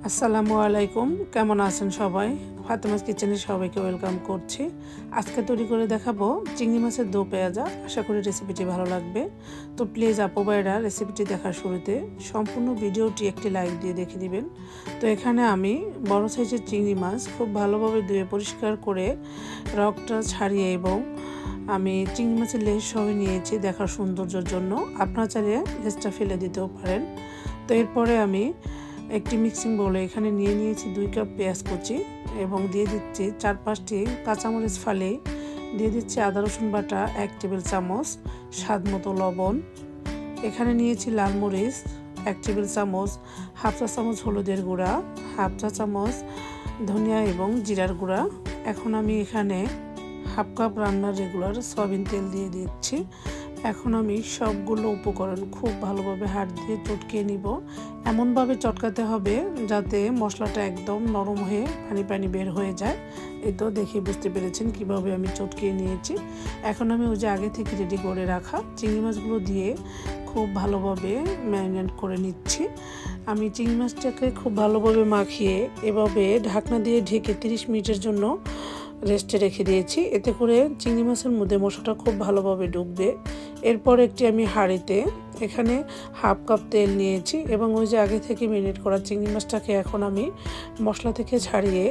আসসালামু আলাইকুম। কেমন আছেন সবাই? ফাতেমাস কিচেনে সবাইকে ওয়েলকাম করছি। আজকে তৈরি করে দেখাবো চিংড়ি মাছের দো পেঁয়াজা। আশা করি রেসিপিটি ভালো লাগবে। তো প্লিজ আপু ভাইরা, রেসিপিটি দেখার শুরুতে সম্পূর্ণ ভিডিওটি একটি লাইক দিয়ে দেখে দিবেন। তো এখানে আমি বড় সাইজের চিংড়ি মাছ খুব ভালোভাবে ধুয়ে পরিষ্কার করে রকটা ছাড়িয়ে এবং আমি চিংড়ি মাছের লেজ সহ নিয়েছি দেখার সৌন্দর্যের জন্য। আপনারা চাইলে লেজটা ফেলে দিতেও পারেন। তো এরপরে আমি একটি মিক্সিং বলে এখানে নিয়ে নিয়েছি দুই কাপ পেঁয়াজ কুচি এবং দিয়ে দিচ্ছি চার পাঁচটি কাঁচামরিচ ফালি। দিয়ে দিচ্ছি আদা, রসুন বাটা, এক টেবিল চামচ, স্বাদ মতো লবণ। এখানে নিয়েছি লাল মরিচ, এক টেবিল চামচ, হাফ চা চামচ হলুদের গুঁড়া, হাফ চা চামচ ধনিয়া এবং জিরার গুঁড়া। এখন আমি এখানে হাফ কাপ রান্নার রেগুলার সয়াবিন তেল দিয়ে দিচ্ছি। এখন আমি সবগুলো উপকরণ খুব ভালোভাবে হাত দিয়ে চটকিয়ে নিব। এমনভাবে চটকাতে হবে যাতে মশলাটা একদম নরম হয়ে পানি পানি বের হয়ে যায়। এই তো দেখে বুঝতে পেরেছেন কীভাবে আমি চটকিয়ে নিয়েছি। এখন আমি ওই যে আগে থেকে রেডি করে রাখা চিংড়ি মাছগুলো দিয়ে খুব ভালোভাবে ম্যারিনেট করে নিচ্ছি। আমি চিংড়ি মাছটাকে খুব ভালোভাবে মাখিয়ে এভাবে ঢাকনা দিয়ে ঢেকে তিরিশ মিনিটের জন্য রেস্টে রেখে দিয়েছি। এতে করে চিংড়ি মাছের মধ্যে মশলাটা খুব ভালোভাবে ডুববে। এরপর একটি আমি হাঁড়িতে এখানে হাফ কাপ তেল নিয়েছি এবং ওই যে আগে থেকে মিনিট করা চিংড়ি মাছটাকে এখন আমি মশলা থেকে ছাড়িয়ে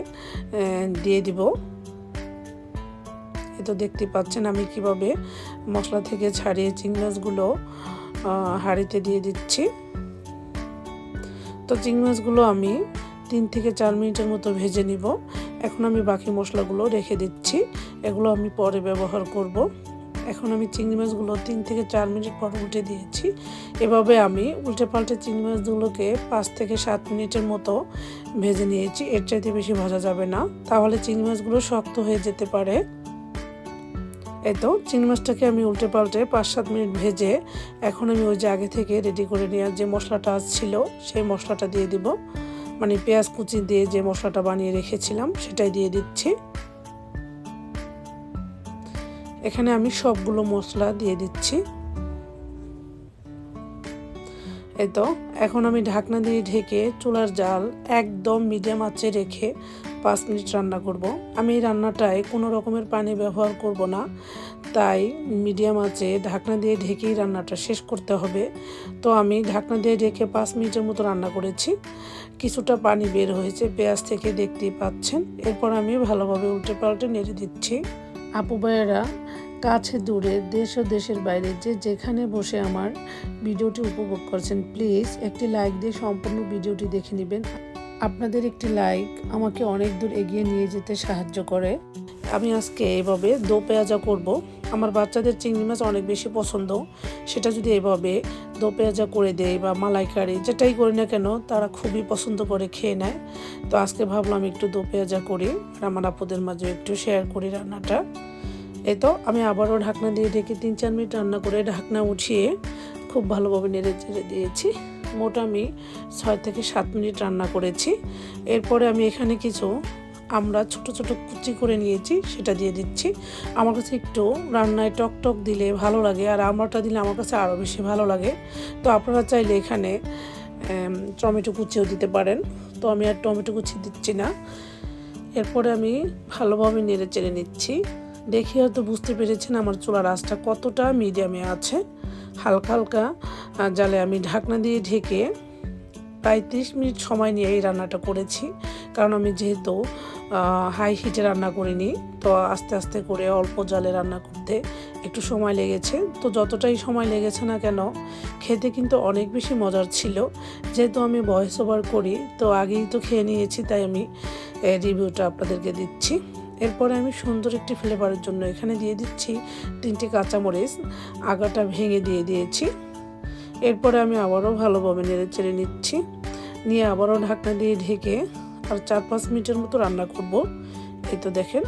দিয়ে দিব। এ তো দেখতে পাচ্ছেন আমি কীভাবে মশলা থেকে ছাড়িয়ে চিংড়ি মাছগুলো হাঁড়িতে দিয়ে দিচ্ছি। তো চিংড়ি মাছগুলো আমি তিন থেকে চার মিনিটের মতো ভেজে নিব। এখন আমি বাকি মশলাগুলো রেখে দিচ্ছি। এগুলো আমি পরে ব্যবহার করব। এখন আমি চিংড়ি মাছগুলো তিন থেকে চার মিনিট পর উল্টে দিয়েছি। এভাবে আমি উল্টে পাল্টে চিংড়ি মাছগুলোকে পাঁচ থেকে সাত মিনিটের মতো ভেজে নিয়েছি। এর চাইতে বেশি ভাজা যাবে না। তাহলে চিংড়ি মাছগুলো শক্ত হয়ে যেতে পারে। এই তো, চিংড়ি মাছটাকে আমি উল্টে পাল্টে পাঁচ সাত মিনিট ভেজে এখন আমি ওই যে আগে থেকে রেডি করে নেওয়ার যে মশলাটা ছিল, সেই মশলাটা দিয়ে দিব। মানে পেঁয়াজ কুচি দিয়ে যে মশলাটা বানিয়ে রেখেছিলাম, সেটাই দিয়ে দিচ্ছি। এখানে আমি সবগুলো মশলা দিয়ে দিচ্ছি। এই তো, এখন আমি ঢাকনা দিয়ে ঢেকে চুলার জাল একদম মিডিয়াম আঁচে রেখে পাঁচ মিনিট রান্না করব। আমি এই রান্নাটায় কোনো রকমের পানি ব্যবহার করব না। তাই মিডিয়াম আঁচে ঢাকনা দিয়ে ঢেকেই রান্নাটা শেষ করতে হবে। তো আমি ঢাকনা দিয়ে ঢেকে পাঁচ মিনিটের মতো রান্না করেছি। কিছুটা পানি বের হয়েছে, পেঁয়াজ থেকে দেখতেই পাচ্ছেন। এরপর আমি ভালোভাবে উল্টে পাল্টে নেড়ে দিচ্ছি। আপু ভাইয়েরা, কাছে দূরে, দেশ ও দেশের বাইরে যে যেখানে বসে আমার ভিডিওটি উপভোগ করছেন, প্লিজ একটি লাইক দিয়ে সম্পূর্ণ ভিডিওটি দেখে নেবেন। আপনাদের একটি লাইক আমাকে অনেক দূর এগিয়ে নিয়ে যেতে সাহায্য করে। আমি আজকে এভাবে দো পেঁয়াজা করব। আমার বাচ্চাদের চিংড়ি মাছ অনেক বেশি পছন্দ। সেটা যদি এভাবে দো পেঁয়াজা করে দেয় বা মালাইকারি যেটাই করি না কেন, তারা খুবই পছন্দ করে খেয়ে নেয়। তো আজকে ভাবলাম একটু দো পেঁয়াজা করি আর আমার আপুদের মাঝে একটু শেয়ার করি রান্নাটা। এই তো আমি আবারও ঢাকনা দিয়ে ঢেকে তিন চার মিনিট রান্না করে ঢাকনা উঠিয়ে খুব ভালোভাবে নেড়ে চেড়ে দিয়েছি। মোট আমি ছয় থেকে সাত মিনিট রান্না করেছি। এরপরে আমি এখানে কিছু আমরা ছোট ছোট কুচি করে নিয়েছি, সেটা দিয়ে দিচ্ছি। আমার কাছে একটু রান্নায় টক টক দিলে ভালো লাগে, আর আমরাটা দিলে আমার কাছে আরও বেশি ভালো লাগে। তো আপনারা চাইলে এখানে টমেটো কুচিও দিতে পারেন। তো আমি আর টমেটো কুচি দিচ্ছি না। এরপরে আমি ভালোভাবে নেড়ে চেড়ে নিচ্ছি। দেখে হয়তো বুঝতে পেরেছেন আমার চুলার আঁচটা কতটা মিডিয়ামে আছে। হালকা হালকা জালে আমি ঢাকনা দিয়ে ঢেকে প্রায় ত্রিশ মিনিট সময় নিয়ে এই রান্নাটা করেছি। কারণ আমি যেহেতু হাই হিটে রান্না করিনি। তো আস্তে আস্তে করে অল্প জালে রান্না করতে একটু সময় লেগেছে। তো যতটাই সময় লেগেছে না কেন, খেতে কিন্তু অনেক বেশি মজার ছিল। যেহেতু আমি ভয়েস ওভার করি, তো আগেই তো খেয়ে নিয়েছি, তাই আমি রিভিউটা আপনাদেরকে দিচ্ছি। এরপরে আমি সুন্দর একটি ফ্লেভারের জন্য এখানে দিয়ে দিচ্ছি তিনটি কাঁচামরিচ, আগাটা ভেঙে দিয়ে দিয়েছি। এরপরে আমি আবারও ভালোভাবে নেড়ে চেড়ে নিচ্ছি। নিয়ে আবারও ঢাকনা দিয়ে ঢেকে আর চার পাঁচ মিনিটের মতো রান্না করব। এই তো দেখেন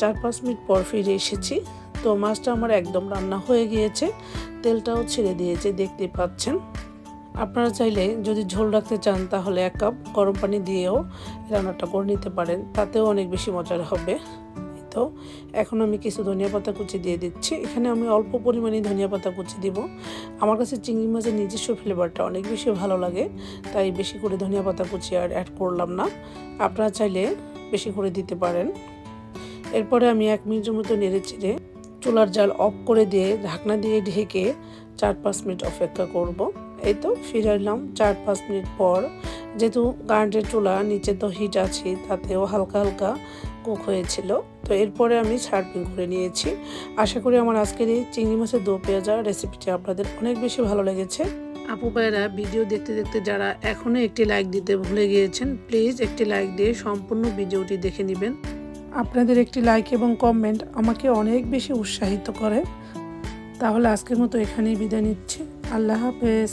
চার পাঁচ মিনিট পর ফিরে এসেছি। তো মাছটা আমার একদম রান্না হয়ে গিয়েছে, তেলটাও ছেড়ে দিয়েছে, দেখতে পাচ্ছেন। আপনারা চাইলে যদি ঝোল রাখতে চান, তাহলে এক কাপ গরম পানি দিয়েও রান্নাটা করে নিতে পারেন, তাতেও অনেক বেশি মজার হবে। তো এখন আমি কিছু ধনিয়া পাতা কুচি দিয়ে দিচ্ছি। এখানে আমি অল্প পরিমাণে ধনিয়া পাতা কুচি দিব। আমার কাছে চিংড়ি মাছের নিজস্ব ফ্লেভারটা অনেক বেশি ভালো লাগে, তাই বেশি করে ধনিয়া পাতা কুচি আর অ্যাড করলাম না। আপনারা চাইলে বেশি করে দিতে পারেন। এরপরে আমি এক মিনিটের মতো নেড়ে চিড়ে চুলার জাল অফ করে দিয়ে ঢাকনা দিয়ে ঢেকে চার পাঁচ মিনিট অপেক্ষা করব। এই তো ফিরে এলাম চার পাঁচ মিনিট পর। যেহেতু কারেন্টের চুলা নিচে তো হিট আছে, তাতেও হালকা হালকা কুক হয়েছিল। তো এরপরে আমি সার্ভিং করে নিয়েছি। আশা করি আমার আজকের এই চিংড়ি মাছের দো পেঁয়াজা রেসিপিটি আপনাদের অনেক বেশি ভালো লেগেছে। আপু ভাইরা ভিডিও দেখতে দেখতে যারা এখনও একটি লাইক দিতে ভুলে গিয়েছেন প্লিজ একটি লাইক দিয়ে সম্পূর্ণ ভিডিওটি দেখে নেবেন। আপনাদের একটি লাইক এবং কমেন্ট আমাকে অনেক বেশি উৎসাহিত করে। তাহলে আজকের মতো এখানেই বিদায় নিচ্ছি। আল্লাহ হাফেজ।